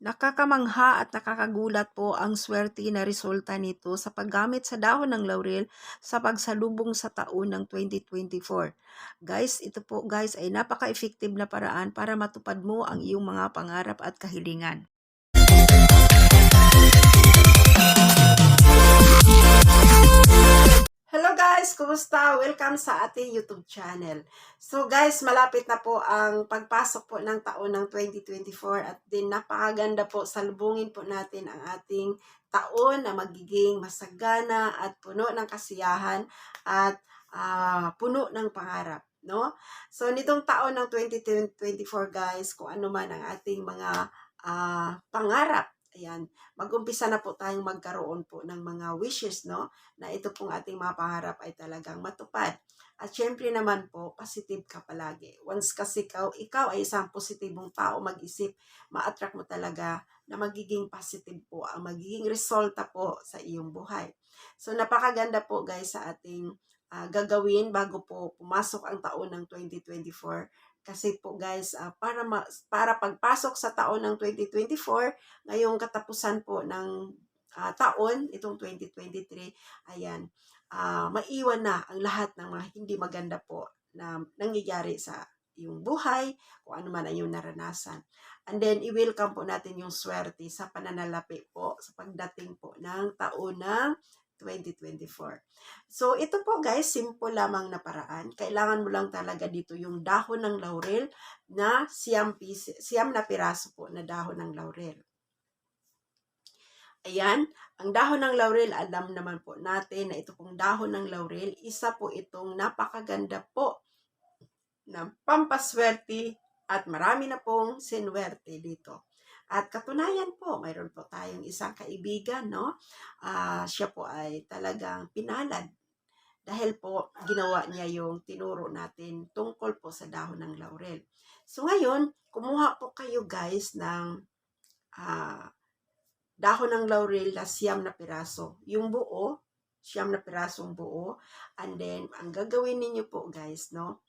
Nakakamangha at nakakagulat po ang swerte na resulta nito sa paggamit sa dahon ng laurel sa pagsalubong sa taon ng 2024. Guys, ito po guys ay napaka-effective na paraan para matupad mo ang iyong mga pangarap at kahilingan. Kumusta? Welcome sa ating YouTube channel. So guys, malapit na po ang pagpasok po ng taon ng 2024 at din napakaganda po salubungin po natin ang ating taon na magiging masagana at puno ng kasiyahan at ah, puno ng pangarap. No? So nitong taon ng 2024 guys, kung ano man ang ating mga ah, pangarap, Ayan, mag-umpisa na po tayong magkaroon po ng mga wishes, no? Na ito pong ating mga pangarap ay talagang matupad. At syempre naman po, positive ka palagi. Once kasi ikaw, ikaw ay isang positibong tao mag-isip, ma-attract mo talaga na magiging positive po ang magiging resulta po sa iyong buhay. So napakaganda po guys sa ating ah, gagawin bago po pumasok ang taon ng 2024 kasi po guys, ah, para ma- para pagpasok sa taon ng 2024, ngayong katapusan po ng ah, taon, itong 2023, ayan, ah, maiwan na ang lahat ng mga hindi maganda po na nangyayari sa iyong buhay, kung ano man ang iyong naranasan. And then, i-welcome po natin yung swerte sa pananalapi po sa pagdating po ng taon ng 2024. So, ito po guys, simple lamang na paraan. Kailangan mo lang talaga dito yung dahon ng laurel na siyam, pis, siyam na piraso po na dahon ng laurel. Ayan, ang dahon ng laurel, alam naman po natin na ito pong dahon ng laurel, isa po itong napakaganda po ng pampaswerte at marami na pong sinwerte dito. At katunayan po, mayroon po tayong isang kaibigan, no? Ah, siya po ay talagang pinalad dahil po ginawa niya yung tinuro natin tungkol po sa dahon ng laurel. So ngayon, kumuha po kayo guys ng ah, dahon ng laurel na siyam na piraso. Yung buo, siyam na pirasong buo. And then, ang gagawin ninyo po guys, no?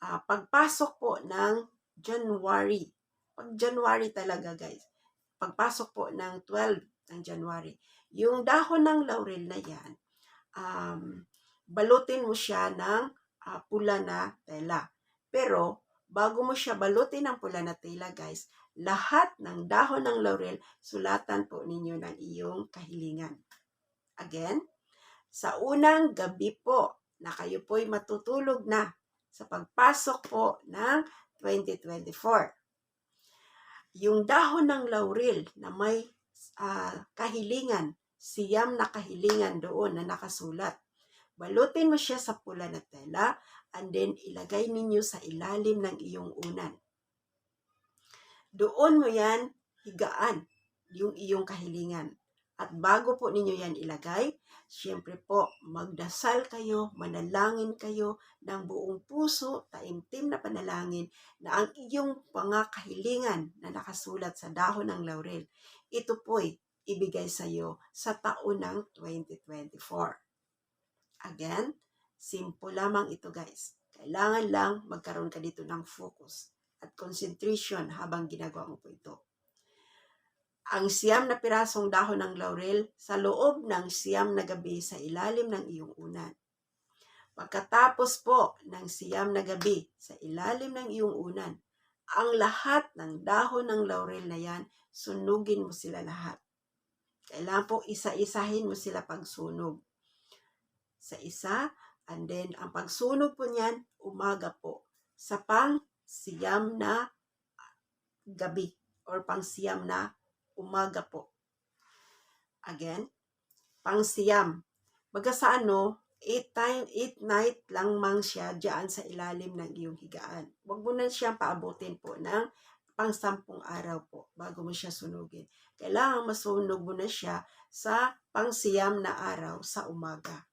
Ah, pagpasok po ng January, pag January talaga guys, pagpasok po ng 12 ng January, yung dahon ng laurel na yan, um, balutin mo siya ng ah, pula na tela. Pero, bago mo siya balutin ng pula na tela guys, lahat ng dahon ng laurel, sulatan po ninyo ng iyong kahilingan. Again, sa unang gabi po na kayo po'y matutulog na sa pagpasok po ng 2024. Yung dahon ng laurel na may ah, kahilingan, siyam na kahilingan doon na nakasulat. Balutin mo siya sa pula na tela and then ilagay ninyo sa ilalim ng iyong unan. Doon mo yan higaan yung iyong kahilingan. At bago po ninyo yan ilagay, siyempre po, magdasal kayo, manalangin kayo ng buong puso, taimtim na panalangin na ang iyong mga kahilingan na nakasulat sa dahon ng laurel, ito po'y ibigay sa iyo sa taon ng 2024. Again, simple lamang ito guys. Kailangan lang magkaroon ka dito ng focus at concentration habang ginagawa mo po ito ang siyam na pirasong dahon ng laurel sa loob ng siyam na gabi sa ilalim ng iyong unan. Pagkatapos po ng siyam na gabi sa ilalim ng iyong unan, ang lahat ng dahon ng laurel na yan, sunugin mo sila lahat. Kailangan po isa-isahin mo sila pagsunog. Sa isa, and then ang pagsunog po niyan, umaga po. Sa pang siyam na gabi or pang siyam na umaga po. Again, pangsiyam. Baga sa ano, 8 time, 8 night lang mang siya diyan sa ilalim ng iyong higaan. Huwag mo na siyang paabutin po ng pang sampung araw po bago mo siya sunugin. Kailangan masunog mo na siya sa pangsiyam na araw sa umaga.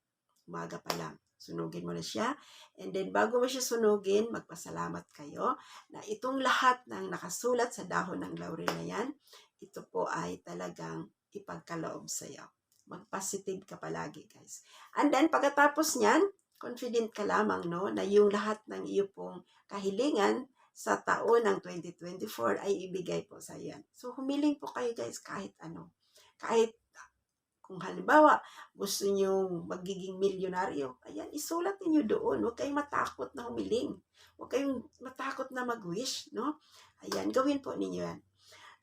Umaga pa lang. Sunugin mo na siya. And then, bago mo siya sunugin, magpasalamat kayo na itong lahat ng nakasulat sa dahon ng laurel na yan, ito po ay talagang ipagkaloob sa iyo. Mag-positive ka palagi, guys. And then, pagkatapos niyan, confident ka lamang, no, na yung lahat ng iyo pong kahilingan sa taon ng 2024 ay ibigay po sa yan. So, humiling po kayo guys kahit ano. Kahit kung halimbawa, gusto nyo magiging milyonaryo, ayan, isulat niyo doon. Huwag kayong matakot na humiling. Huwag kayong matakot na mag-wish, no? Ayan, gawin po ninyo yan.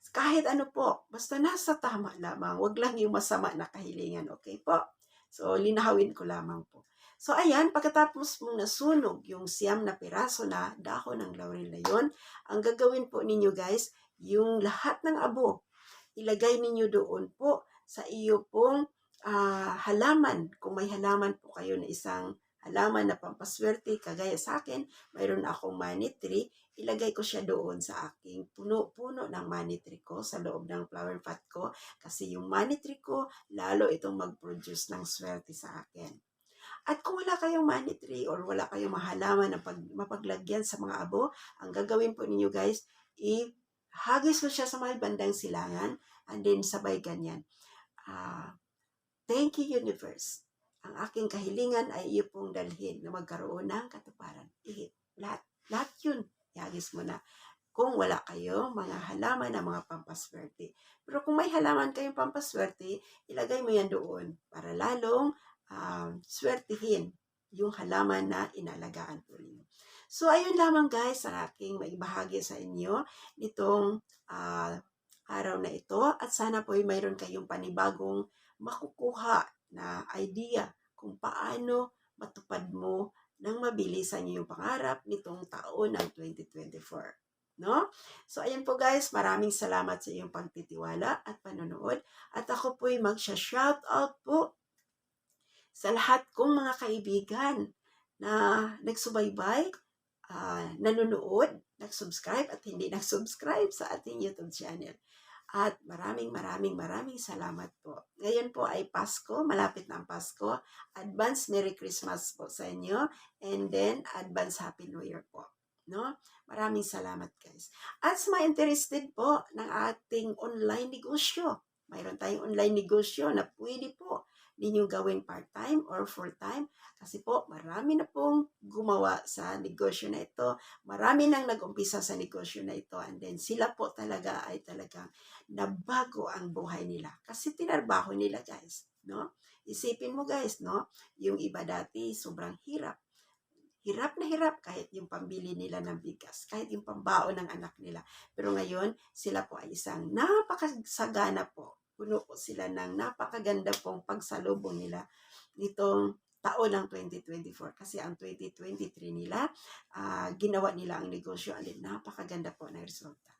Kahit ano po, basta nasa tama lamang. Huwag lang yung masama na kahilingan, okay po? So, linahawin ko lamang po. So, ayan, pagkatapos mong nasunog yung siyam na piraso na dahon ng laurel na yon, ang gagawin po ninyo guys, yung lahat ng abo, ilagay ninyo doon po sa iyo pong ah, halaman. Kung may halaman po kayo na isang halaman na pampaswerte, kagaya sa akin, mayroon akong money tree, ilagay ko siya doon sa aking puno-puno ng money tree ko sa loob ng flower pot ko kasi yung money tree ko, lalo itong mag-produce ng swerte sa akin. At kung wala kayong money tree or wala kayong mahalaman na pag, mapaglagyan sa mga abo, ang gagawin po ninyo guys, i-hagis mo siya sa may bandang silangan and then sabay ganyan. Ah, thank you universe. Ang aking kahilingan ay iyo pong dalhin na magkaroon ng katuparan. Eh, lahat, lahat yun. Ihagis mo na. Kung wala kayo, mga halaman na mga pampaswerte. Pero kung may halaman kayong pampaswerte, ilagay mo yan doon para lalong um, swertihin yung halaman na inalagaan po ninyo. So, ayun lamang guys ang aking maibahagi sa inyo nitong ah, araw na ito at sana po ay mayroon kayong panibagong makukuha na idea kung paano matupad mo ng mabilis ang iyong pangarap nitong taon ng 2024. No? So, ayan po guys, maraming salamat sa iyong pagtitiwala at panonood. At ako po ay magsha-shout out po sa lahat kong mga kaibigan na nagsubaybay, ah, nanonood, nag-subscribe at hindi nag-subscribe sa ating YouTube channel. At maraming maraming maraming salamat po. Ngayon po ay Pasko, malapit na ang Pasko. Advance Merry Christmas po sa inyo and then advance Happy New Year po. No? Maraming salamat guys. At sa mga interested po ng ating online negosyo, mayroon tayong online negosyo na pwede po ninyo gawing part-time or full-time kasi po marami na pong gumawa sa negosyo na ito. Marami nang nag-umpisa sa negosyo na ito and then sila po talaga ay talagang nabago ang buhay nila kasi tinarbaho nila guys, no? Isipin mo guys, no? Yung iba dati sobrang hirap. Hirap na hirap kahit yung pambili nila ng bigas, kahit yung pambaon ng anak nila. Pero ngayon, sila po ay isang napakasagana po puno po sila ng napakaganda pong pagsalubong nila nitong taon ng 2024 kasi ang 2023 nila ah, ginawa nila ang negosyo then napakaganda po ng resulta.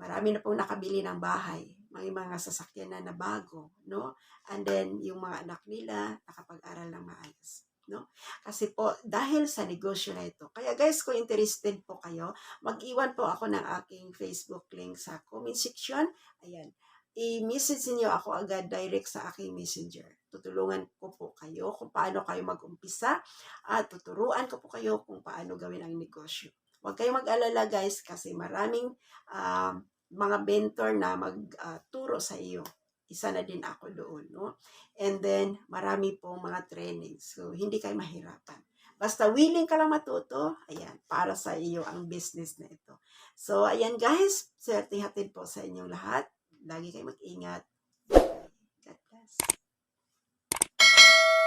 Marami na pong nakabili ng bahay, may mga sasakyan na na bago, no? And then yung mga anak nila nakapag-aral ng maayos, no? Kasi po dahil sa negosyo na ito. Kaya guys, kung interested po kayo, mag-iwan po ako ng aking Facebook link sa comment section. Ayan i-message niyo ako agad direct sa aking messenger. Tutulungan ko po kayo kung paano kayo mag-umpisa at tuturuan ko po kayo kung paano gawin ang negosyo. Huwag kayong mag-alala guys kasi maraming uh, mga mentor na magturo uh, sa iyo. Isa na din ako doon. No? And then, marami pong mga training. So, hindi kayo mahirapan. Basta willing ka lang matuto, ayan, para sa iyo ang business na ito. So, ayan guys, swerte hatid po sa inyong lahat lagi kayo mag-ingat.